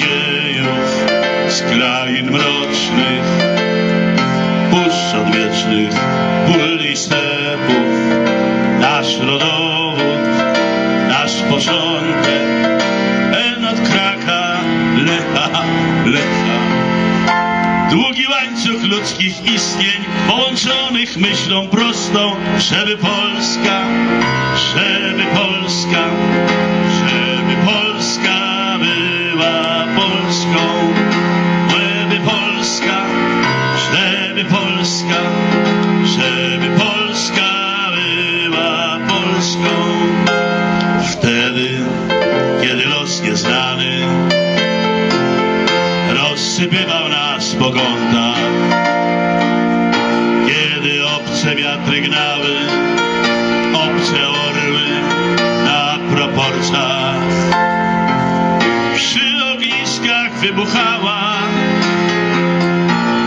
dziejów z krain mrocznych, puszcz odwiecznych, pól i stepów. Nasz rodowód, nasz początek, N od Kraka, Lecha, Lecha. Długi łańcuch ludzkich istnień, połączonych myślą prostą, żeby Polska, żeby nieznany rozsypywał nas po kiedy obce wiatry gnały, obce orły na proporcjach. Przy ogniskach wybuchała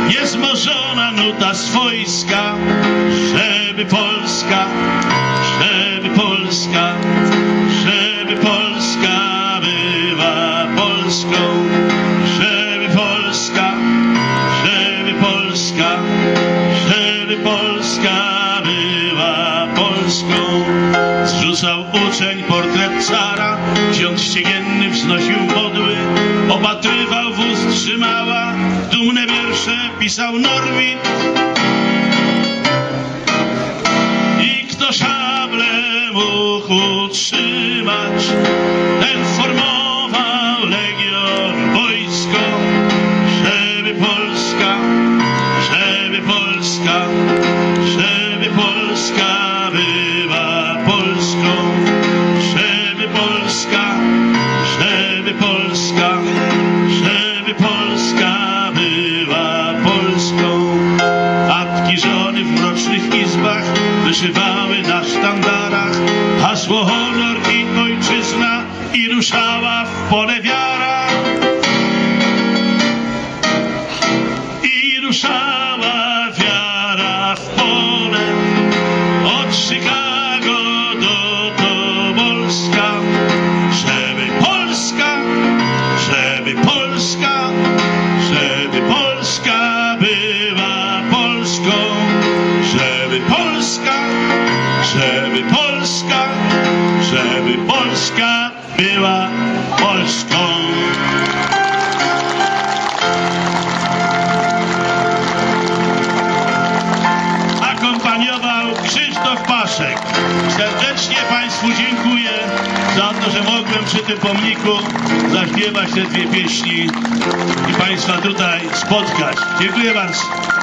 niezmożona nuta swojska, żeby Polska, żeby Polska, żeby Polska, żeby Polska, żeby Polska była Polską. Zrzucał uczeń portret cara, ksiądz ściegienny wznosił modły, opatrywał wóz trzymała, dumne wiersze pisał Norwid. I kto szable mógł utrzymać, ten formował Polska była Polską, żeby Polska, żeby Polska, żeby Polska była Polską. Matki żony w mrocznych izbach wyszywały na sztandarach hasło honor i ojczyzna i ruszała w pole wiara. Żeby Polska, żeby Polska była Polską, żeby Polska, żeby Polska, żeby Polska była Polską. akompaniował Krzysztof Paszek. Serdecznie Państwu dziękuję za to, że mogłem przy tym pomniku zaśpiewać te dwie pieśni i Państwa tutaj spotkać. Dziękuję bardzo.